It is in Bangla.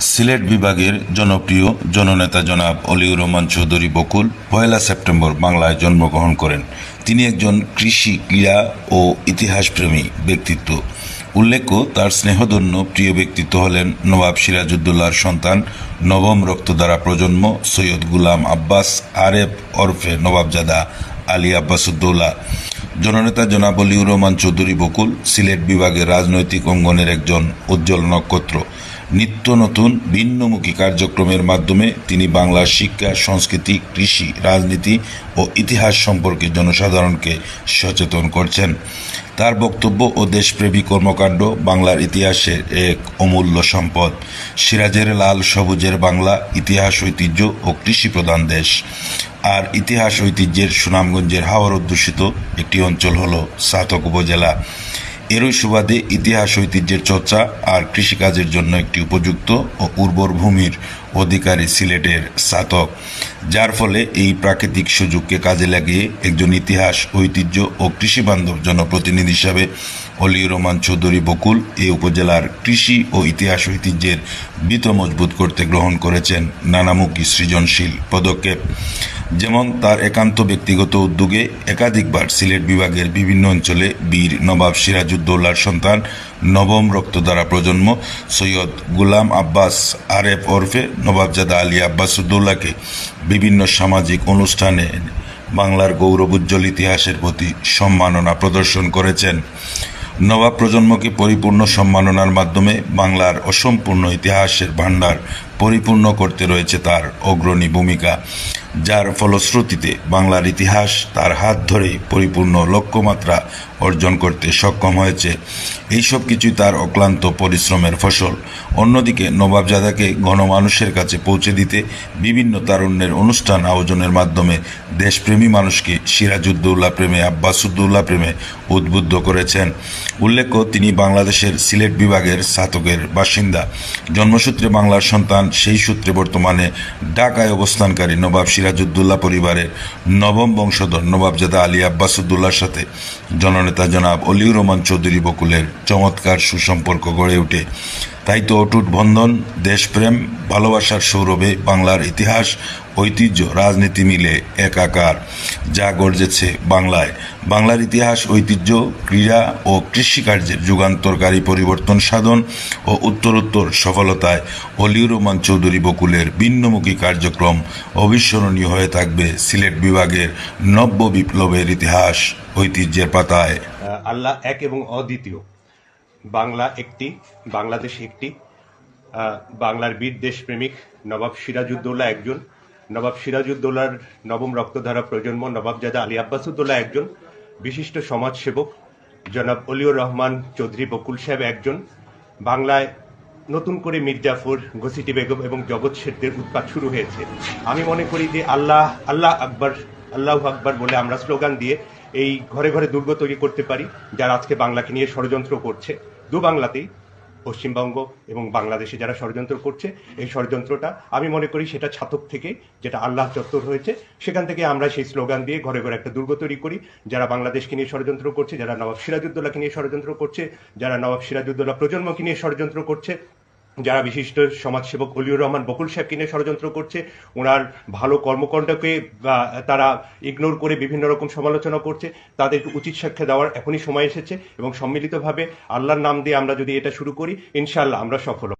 সিলেট বিভাগের জনপ্রিয় জননেতা জনাব অলিউর রহমান চৌধুরী বকুল পয়লা সেপ্টেম্বর বাংলায় জন্মগ্রহণ করেন। তিনি একজন কৃষি, ক্রীড়া ও ইতিহাসপ্রেমী ব্যক্তিত্ব। উল্লেখ্য, তার স্নেহধন্য প্রিয় ব্যক্তিত্ব হলেন নবাব সিরাজউদ্দৌলার সন্তান, নবম রক্তদ্বারা প্রজন্ম সৈয়দ গুলাম আব্বাস আরেফ ওরফে নবাবজাদা আলী আব্বাসুদ্দৌলা জননেতা জনাব অলিউর রহমান চৌধুরী বকুল সিলেট বিভাগের রাজনৈতিক অঙ্গনের একজন উজ্জ্বল নক্ষত্র। নিত্য নতুন ভিন্নমুখী কার্যক্রমের মাধ্যমে তিনি বাংলার শিক্ষা, সংস্কৃতি, কৃষি, রাজনীতি ও ইতিহাস সম্পর্কে জনসাধারণকে সচেতন করছেন। তার বক্তব্য ও দেশপ্রেমী কর্মকাণ্ড বাংলার ইতিহাসের এক অমূল্য সম্পদ। সিরাজের লাল সবুজের বাংলা ইতিহাস, ঐতিহ্য ও কৃষি প্রধান দেশ। আর ইতিহাস, ঐতিহ্যের সুনামগঞ্জের হাওয়ার অধ্যুষিত একটি অঞ্চল হল সাতক উপজেলা। এরই সুবাদে ইতিহাস ঐতিহ্যের চর্চা আর কৃষিকাজের জন্য একটি উপযুক্ত ও উর্বর ভূমির অধিকারী সিলেটের স্নাতক, যার ফলে এই প্রাকৃতিক সুযোগকে কাজে লাগিয়ে একজন ইতিহাস, ঐতিহ্য ও কৃষি বান্ধব জনপ্রতিনিধি হিসাবে অলিউর রহমান চৌধুরী বকুল এই উপজেলার কৃষি ও ইতিহাস ঐতিহ্যের বিত মজবুত করতে গ্রহণ করেছেন নানামুখী সৃজনশীল পদক্ষেপ। যেমন তার একান্ত ব্যক্তিগত উদ্যোগে একাধিকবার সিলেট বিভাগের বিভিন্ন অঞ্চলে বীর নবাব সিরাজউদ্দৌলার সন্তান নবম রক্তদ্বারা প্রজন্ম সৈয়দ গুলাম আব্বাস আরেফ ওরফে নবাবজাদা আলী আব্বাসুদ্দৌলাকে বিভিন্ন সামাজিক অনুষ্ঠানে বাংলার গৌরবোজ্জ্বল ইতিহাসের প্রতি সম্মাননা প্রদর্শন করেছেন। নবাব প্রজন্মকে পরিপূর্ণ সম্মাননার মাধ্যমে বাংলার অসম্পূর্ণ ইতিহাসের ভাণ্ডার পরিপূর্ণ করতে রয়েছে তার অগ্রণী ভূমিকা, যার ফলশ্রুতিতে বাংলার ইতিহাস তার হাত ধরেই পরিপূর্ণ লক্ষ্যমাত্রা অর্জন করতে সক্ষম হয়েছে। এইসব কিছুই তার অক্লান্ত পরিশ্রমের ফসল। অন্যদিকে নবাবজাদাকে গণমানুষের কাছে পৌঁছে দিতে বিভিন্ন তারুণ্যের অনুষ্ঠান আয়োজনের মাধ্যমে দেশপ্রেমী মানুষকে সিরাজউদ্দৌলা প্রেমে আব্বাসুদ্দৌলা প্রেমে উদ্বুদ্ধ করেছেন। উল্লেখ্য, তিনি বাংলাদেশের সিলেট বিভাগের সাতকের বাসিন্দা। জন্মসূত্রে বাংলার সন্তান সেই সূত্রে বর্তমানে ঢাকায় অবস্থানকারী নবাব সিরাজউদ্দৌলা পরিবারের নবম বংশধর নবাব জাদা আলী আব্বাসুদ্দৌলার সাথে জননেতা জনাব অলিউর রহমান চৌধুরী বকুলের চমৎকার সুসম্পর্ক গড়ে ওঠে। তাই তো অটুট বন্ধন, দেশপ্রেম, ভালোবাসার সৌরভে বাংলার ইতিহাস, ঐতিহ্য, রাজনীতি মিলে একাকার। যা গর্জেছে বাংলায়। বাংলার ইতিহাস, ঐতিহ্য, ক্রীড়া ও কৃষিকার্যের যুগান্তরকারী পরিবর্তন সাধন ও উত্তরোত্তর সফলতায় অলিউর রহমান চৌধুরী বকুলের ভিন্নমুখী কার্যক্রম অবিস্মরণীয় হয়ে থাকবে সিলেট বিভাগের নব্য বিপ্লবের ইতিহাস ঐতিহ্যের পাতায়। আল্লাহ এক এবং অদ্বিতীয়। বাংলা একটি, বাংলাদেশ একটি বাংলার বীর দেশপ্রেমিক নবাব সিরাজউদ্দৌলা একজন, নবাব সিরাজউদ্দৌলার নবম রক্তধারা প্রজন্ম নবাবজাদা আলী আব্বাসুদ্দৌলা একজন, বিশিষ্ট সমাজসেবক জনাব অলিউর রহমান চৌধুরী বকুল সাহেব একজন, বাংলায় নতুন করে মির্জাফর ঘসিটি বেগম এবং জগৎ শেঠদের উৎপাত শুরু হয়েছে। আমি মনে করি যে আল্লাহ আল্লাহ আকবর আল্লাহ আকবর বলে আমরা স্লোগান দিয়ে এই ঘরে ঘরে দুর্গ তৈরি করতে পারি, যারা আজকে বাংলাকে নিয়ে ষড়যন্ত্র করছে। দু বাংলাতেই, পশ্চিমবঙ্গ এবং বাংলাদেশে যারা ষড়যন্ত্র করছে, এই ষড়যন্ত্রটা আমি মনে করি সেটা ছাতক থেকে যেটা আল্লাহ চত্বর হয়েছে, সেখান থেকে আমরা সেই স্লোগান দিয়ে ঘরে ঘরে একটা দুর্গ তৈরি করি। যারা বাংলাদেশকে নিয়ে ষড়যন্ত্র করছে, যারা নবাব সিরাজউদ্দৌলাকে নিয়ে ষড়যন্ত্র করছে, যারা নবাব সিরাজউদ্দৌলা প্রজন্মকে নিয়ে ষড়যন্ত্র করছে যারা বিশিষ্ট সমাজসেবক অলিউর রহমান বকুল সাহেবকে নিয়ে ষড়যন্ত্র করছে, ওনার ভালো কর্মকাণ্ডকে তারা ইগনোর করে বিভিন্ন রকম সমালোচনা করছে, তাদের উচিত শিক্ষা দেওয়ার এখনই সময় এসেছে এবং সম্মিলিতভাবে আল্লাহর নাম দিয়ে আমরা যদি এটা শুরু করি ইনশাল্লাহ আমরা সফল।